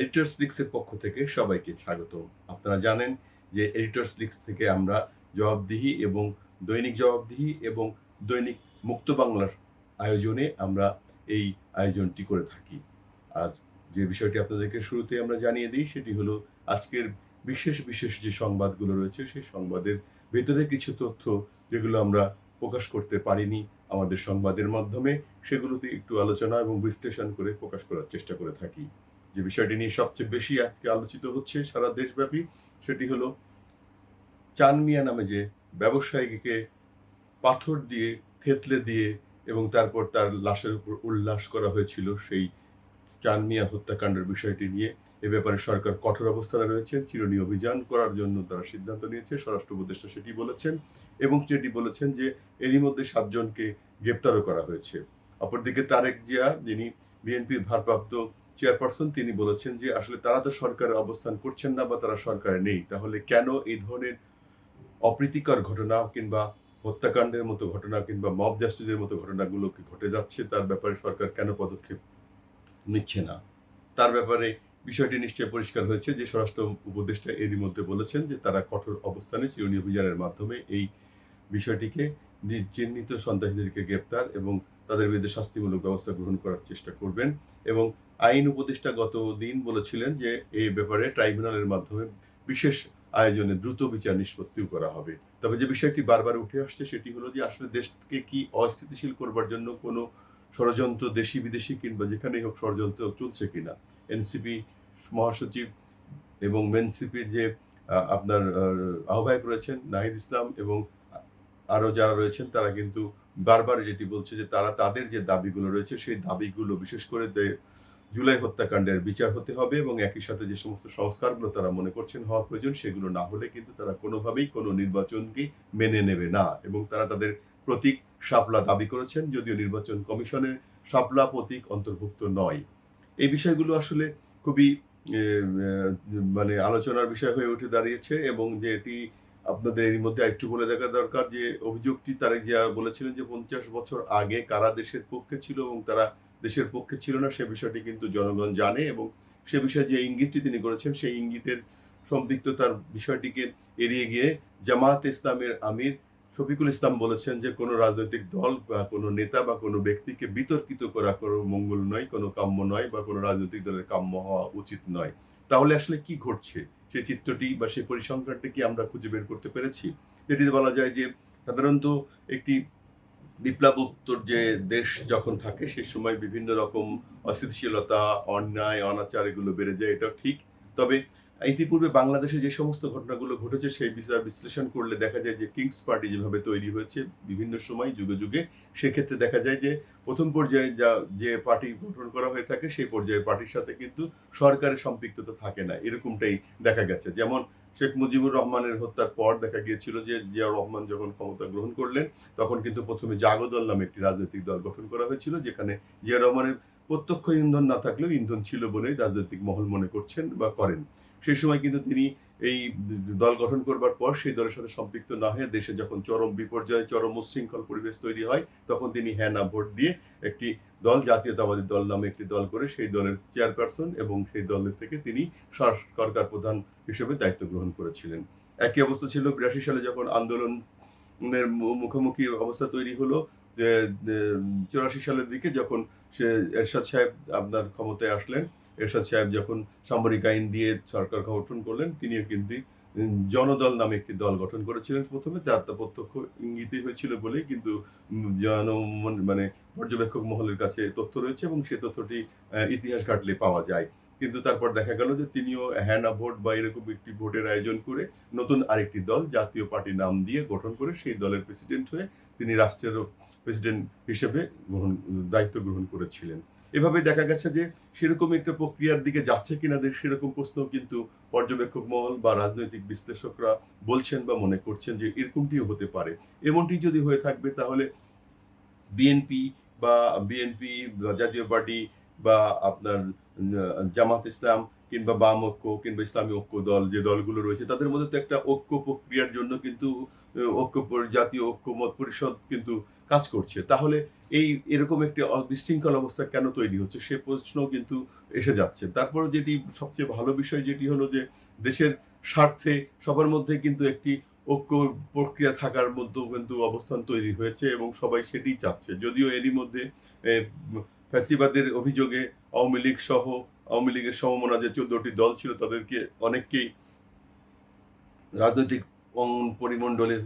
Editors লিক্সের পক্ষ থেকে সবাইকে স্বাগত আপনারা জানেন যে এডিটর্স লিক্স থেকে আমরা জবাবদিহি এবং দৈনিক জবাবদিহি এবং দৈনিক মুক্ত বাংলার আয়োজনে আমরা এই আয়োজনটি করে থাকি। আজ যে বিষয়টি আপনাদেরকে শুরুতে আমরা জানিয়ে দিই, সেটি হলো আজকের বিশেষ বিশেষ যে সংবাদগুলো রয়েছে, সেই সংবাদের ভেতরে কিছু তথ্য যেগুলো আমরা প্রকাশ করতে পারিনি আমাদের সংবাদের মাধ্যমে, সেগুলোতে একটু আলোচনা এবং বিশ্লেষণ করে প্রকাশ করার চেষ্টা করে থাকি। যে বিষয়টি নিয়ে সবচেয়ে বেশি আজকে আলোচিত হচ্ছে সারা দেশব্যাপী, সেটি হলো চান মিয়া নামে যে ব্যবসায়ীকে পাথর দিয়ে, থেতলে দিয়ে এবং তারপর তার লাশের উপর উল্লাস করা হয়েছিল সেই চান মিয়া হত্যাকাণ্ডের বিষয়টি নিয়ে। এ ব্যাপারে সরকার কঠোর অবস্থানে রয়েছে, চিরুনি অভিযান করার জন্য তারা সিদ্ধান্ত নিয়েছে, স্বরাষ্ট্র উপদেষ্টা সেটি বলেছেন এবং যেটি বলেছেন যে এরই মধ্যে সাতজনকে গ্রেপ্তারও করা হয়েছে। অপরদিকে তারেক জিয়া, যিনি বিএনপির ভারপ্রাপ্ত চেয়ারপারসন তিনি বলেছেন যে আসলে তারা তো সরকারে অবস্থান করছেন না বা তারা সরকারে নেই। তাহলে কেন এই ধরনের অপ্রীতিকর ঘটনা কিংবা হত্যাকাণ্ডের মতো ঘটনা কিংবা মব জাস্টিসের মতো ঘটনাগুলোকে ঘটে যাচ্ছে? তার ব্যাপারে সরকার কেন পদক্ষেপ নিচ্ছে না? তার ব্যাপারে বিষয়টি নিশ্চয় পরিষ্কার হয়েছে যে স্বরাষ্ট্র উপদেষ্টা এরই মধ্যে বলেছেন যে তারা কঠোর অবস্থানে চিরুনি অভিযানের মাধ্যমে এই বিষয়টিকে চিহ্নিত সন্ত্রাসীদেরকে গ্রেপ্তার এবং তাদের বিরুদ্ধে শাস্তিমূলক ব্যবস্থা গ্রহণ করার চেষ্টা করবেন এবং আইন উপদেষ্টা গত দিন বলেছিলেন যে এই ব্যাপারে ট্রাইব্যুনালের মাধ্যমে বিশেষ আয়োজনে দ্রুত বিচার নিষ্পত্তিও করা হবে। তবে যে বিষয়টি বারবার উঠে আসছে সেটি হলো যে আসলে দেশকে কি অস্থিতিশীল করবার জন্য কোনো ষড়যন্ত্র দেশি বিদেশি কিংবা যেখানেই হোক ষড়যন্ত্র চলছে কিনা। এনসিপি মহাসচিব এবং এনসিপির যে আপনার আহ্বায়ক রয়েছেন নাহিদ ইসলাম এবং আরও যারা রয়েছেন তারা কিন্তু বারবার যেটি বলছে যে তারা তাদের যে দাবিগুলো রয়েছে সেই দাবিগুলো বিশেষ করে জুলাই হত্যাকাণ্ডের বিচার হতে হবে এবং একই সাথে যে সমস্ত সংস্কারগুলো তারা মনে করছেন হওয়া প্রয়োজন, সেগুলো না হলে কিন্তু তারা কোনোভাবেই কোনো নির্বাচনকে মেনে নেবে না এবং তারা তাদের প্রতীক শাপলা দাবি করেছেন, যদিও নির্বাচন কমিশনের শাপলা প্রতীক অন্তর্ভুক্ত নয়। এই বিষয়গুলো আসলে খুবই মানে আলোচনার বিষয় হয়ে উঠে দাঁড়িয়েছে এবং যে এটি আপনাদের এর মধ্যে একটু বলে দেখা দরকার যে অভিযোগটি তারা যে বলেছিলেন যে পঞ্চাশ বছর আগে কারা দেশের পক্ষে ছিল এবং তারা দেশের পক্ষে ছিল না, সে বিষয়টি কিন্তু জনগণ জানে এবং সে বিষয়ে যে ইঙ্গিতটি তিনি করেছেন, সেই ইঙ্গিতের সম্পৃক্ততার বিষয়টিকে এড়িয়ে গিয়ে জামাত ইসলামের আমির শফিকুল ইসলাম বলেছেন যে, কোনো রাজনৈতিক দল বা কোনো নেতা বা কোনো ব্যক্তিকে বিতর্কিত করা কোনো মঙ্গল নয়, কোনো কাম্য নয় বা কোনো রাজনৈতিক দলের কাম্য হওয়া উচিত নয়। তাহলে আসলে কি ঘটছে? সেই চিত্রটি বা সেই পরিসংখ্যানটি কি আমরা খুঁজে বের করতে পেরেছি? যেটিতে বলা যায় যে, সাধারণত একটি বিপ্লবোত্তর যে দেশ যখন থাকে, সেই সময় বিভিন্ন রকম অস্থিতিশীলতা, অন্যায়, অনাচার এগুলো বেড়ে যায় এটা ঠিক। তবে ইতিপূর্বে বাংলাদেশে যে সমস্ত ঘটনাগুলো ঘটেছে, সেই বিষয় বিশ্লেষণ করলে দেখা যায় যে কিংস পার্টি যেভাবে তৈরি হয়েছে বিভিন্ন সময়, যুগে যুগে, সেক্ষেত্রে দেখা যায় যে প্রথম পর্যায়ে যা, যে পার্টি গঠন করা হয়ে থাকে, সেই পর্যায়ে পার্টির সাথে কিন্তু সরকারের সম্পৃক্ততা থাকে না, এরকমটাই দেখা গেছে। যেমন শেখ মুজিবুর রহমানের হত্যার পর দেখা গিয়েছিল যে জিয়া রহমান যখন ক্ষমতা গ্রহণ করলেন, তখন কিন্তু প্রথমে জাগদল নামে একটি রাজনৈতিক দল গঠন করা হয়েছিল, যেখানে জিয়া রহমানের প্রত্যক্ষ ইন্ধন না থাকলেও ইন্ধন ছিল বলেই রাজনৈতিক মহল মনে করছেন বা করেন। সেই সময় কিন্তু তিনি এই দল গঠন করবার পর সেই দলের সাথে সম্পৃক্ত না হয়ে দেশে যখন চরম বিপর্যয়, চরম উচ্ছৃঙ্খল পরিবেশ তৈরি হয়, তখন তিনি হ্যাঁ না ভোট দিয়ে একটি দল, জাতীয়তাবাদী দল নামে একটি দল করে সেই দলের চেয়ারপারসন এবং সেই দলের থেকে তিনি সরকার প্রধান হিসেবে দায়িত্ব গ্রহণ করেছিলেন। একই অবস্থা ছিল বিরাশি সালে যখন আন্দোলনের মুখোমুখি অবস্থা তৈরি হলো চুরাশি সালের দিকে যখন সে এরশাদ সাহেব আপনার ক্ষমতায় আসলেন এরশাদ সাহেব যখন সামরিক আইন দিয়ে সরকার গঠন করলেন, তিনিও কিন্তু জনদল নামে একটি দল গঠন করেছিলেন প্রথমে। যার প্রত্যক্ষ ইঙ্গিতই হয়েছিল বলেই কিন্তু জন মানে পর্যবেক্ষক মহলের কাছে তথ্য রয়েছে এবং সে তথ্যটি ইতিহাস ঘাটলে পাওয়া যায়। কিন্তু তারপর দেখা গেল যে তিনিও হ্যানা ভোট বা এরকম একটি ভোটের আয়োজন করে নতুন আরেকটি দল, জাতীয় পার্টি নাম দিয়ে গঠন করে সেই দলের প্রেসিডেন্ট হয়ে তিনি রাষ্ট্রের প্রেসিডেন্ট হিসেবে গ্রহণ, দায়িত্ব গ্রহণ করেছিলেন। এভাবে দেখা গেছে যে সেরকম একটা প্রক্রিয়ার দিকে যাচ্ছে কিনা সেরকম প্রশ্ন কিন্তু পর্যবেক্ষক মহল বা রাজনৈতিক বিশ্লেষকরা বলছেন বা মনে করছেন যে এরকমটিও হতে পারে। এমনটি যদি হয়ে থাকবে তাহলে বিএনপি বা বিএনপি জাতীয় পার্টি বা আপনার জামাত ইসলাম কিংবা বাম ঐক্য কিংবা ইসলামী ঐক্য দল, যে দলগুলো রয়েছে, তাদের মধ্যে তো একটা ঐক্য প্রক্রিয়ার জন্য কিন্তু ঐক্য জাতীয় ঐক্যমত পরিষদ কিন্তু কাজ করছে। তাহলে এই এরকম একটি বিশৃঙ্খল অবস্থা কেন তৈরি হচ্ছে? সে প্রশ্ন কিন্তু এসে যাচ্ছে। তারপরে যেটি সবচেয়ে ভালো বিষয় যেটি হলো যে, দেশের স্বার্থে সবার মধ্যে কিন্তু একটি ঐক্য প্রক্রিয়া থাকার মধ্যেও কিন্তু অবস্থান তৈরি হয়েছে এবং সবাই সেটি চাচ্ছে। যদিও এরই মধ্যে ফ্যাসিবাদের অভিযোগে আওয়ামী লীগ সহ আওয়ামী লীগের সমমনা যে চোদ্দটি দল ছিল তাদেরকে অনেককেই রাজনৈতিক পরিমণ্ডলে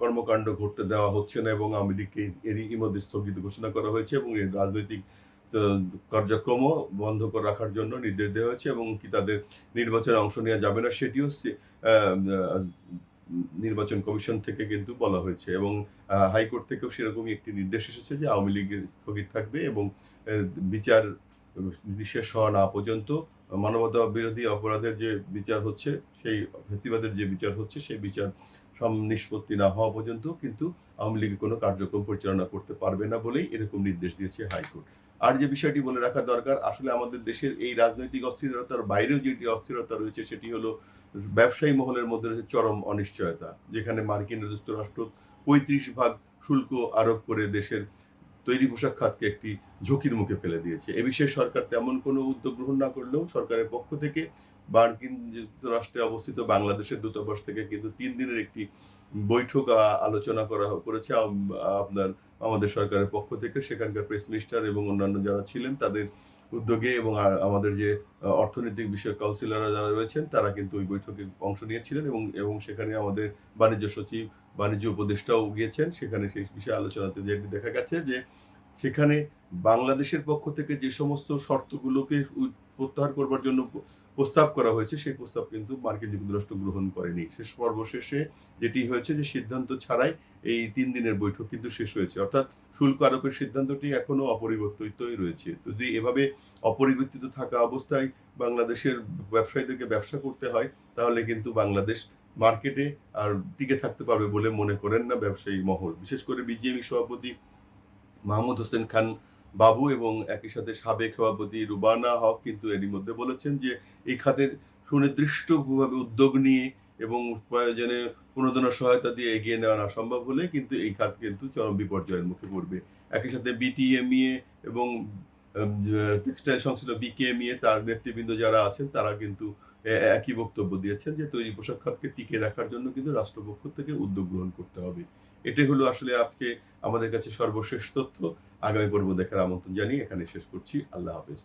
কর্মকাণ্ড ঘটতে দেওয়া হচ্ছে না এবং আওয়ামী লীগকে এরই মধ্যে স্থগিত ঘোষণা করা হয়েছে এবং এর রাজনৈতিক কার্যক্রমও বন্ধ করে রাখার জন্য নির্দেশ দেওয়া হয়েছে এবং কি তাদের নির্বাচনে অংশ নেওয়া যাবে না সেটিও নির্বাচন কমিশন থেকে কিন্তু বলা হয়েছে এবং হাইকোর্ট থেকেও সেরকমই একটি নির্দেশ এসেছে যে আওয়ামী লীগের স্থগিত থাকবে এবং বিচার বিশেষ হওয়া না পর্যন্ত মানবতা বিরোধী অপরাধের যে বিচার হচ্ছে, সেই ফেসিবাদের যে বিচার হচ্ছে, সেই বিচার নিষ্পত্তি না হওয়া পর্যন্ত কিন্তু আওয়ামী লীগ কোনো কার্যক্রম পরিচালনা করতে পারবে না বলেই এরকম নির্দেশ দিয়েছে হাইকোর্ট। আর যে বিষয়টি বলে রাখা দরকার, আসলে আমাদের দেশের এই রাজনৈতিক অস্থিরতার বাইরেও যেটি অস্থিরতা রয়েছে, সেটি হলো ব্যবসায়ী মহলের মধ্যে রয়েছে চরম অনিশ্চয়তা, যেখানে মার্কিন যুক্তরাষ্ট্র পঁয়ত্রিশ ভাগ শুল্ক আরোপ করে দেশের তৈরি পোশাক খাতকে একটি ঝুঁকির মুখে ফেলে দিয়েছে। এ বিষয়ে সরকার তেমন কোনো উদ্যোগ গ্রহণ না করলেও সরকারের পক্ষ থেকে মার্কিন যুক্তরাষ্ট্রে অবস্থিত বাংলাদেশের দূতাবাস থেকে কিন্তু তিন দিনের একটি বৈঠক আলোচনা করা করেছে আপনার, আমাদের সরকারের পক্ষ থেকে। সেখানকার প্রেস মিনিস্টার এবং অন্যান্য যারা ছিলেন তাদের উদ্যোগে এবং আমাদের যে অর্থনৈতিক বিষয়ক কাউন্সিলররা যারা রয়েছেন তারা কিন্তু ওই বৈঠকে অংশ নিয়েছিলেন এবং এবং সেখানে আমাদের বাণিজ্য সচিব বাণিজ্য উপদেষ্টাও গিয়েছেন, সেখানে সেই বিষয়ে আলোচনাতে যেটি দেখা গেছে যে সেখানে বাংলাদেশের পক্ষ থেকে যে সমস্ত শর্তগুলোকে প্রত্যাহার করবার জন্য প্রস্তাব করা হয়েছে, সেই প্রস্তাব কিন্তু মার্কিন যুক্তরাষ্ট্র গ্রহণ করেনি। শেষ সর্বশেষে যেটি হয়েছে যে সিদ্ধান্ত ছাড়াই এই তিন দিনের বৈঠক কিন্তু শেষ হয়েছে। অর্থাৎ শুল্ক আরোপের সিদ্ধান্তটি এখনও অপরিবর্তিতই রয়েছে। যদি এভাবে অপরিবর্তিত থাকা অবস্থায় বাংলাদেশের ব্যবসায়ীদেরকে ব্যবসা করতে হয়, তাহলে কিন্তু বাংলাদেশ মার্কেটে আর টিকে থাকতে পারবে বলে মনে করেন না ব্যবসায়ী মহল। বিশেষ করে বিজেপি সভাপতি মাহমুদ হোসেন খান বাবু এবং একই সাথে সাবেক সভাপতি রুবানা হক কিন্তু এরই মধ্যে বলেছেন যে, এই খাতের সুনির্দিষ্টভাবে উদ্যোগ নিয়ে এবং প্রয়োজনে প্রণোদনা সহায়তা দিয়ে এগিয়ে নেওয়া না সম্ভব হলে কিন্তু এই খাত কিন্তু চরম বিপর্যয়ের মুখে পড়বে। একই সাথে বিটিএমইএ এবং টেক্সটাইল সংশ্লিষ্ট বিকেএমইএ তার নেতৃবৃন্দ যারা আছেন তারা কিন্তু একই বক্তব্য দিয়েছেন যে তৈরি পোশাক খাতকে টিকে রাখার জন্য কিন্তু রাষ্ট্রপক্ষ থেকে উদ্যোগ গ্রহণ করতে হবে। এটাই হলো আসলে আজকে আমাদের কাছে সর্বশেষ তথ্য। আগামী পর্ব দেখার আমন্ত্রণ জানিয়ে এখানে শেষ করছি। আল্লাহ হাফেজ।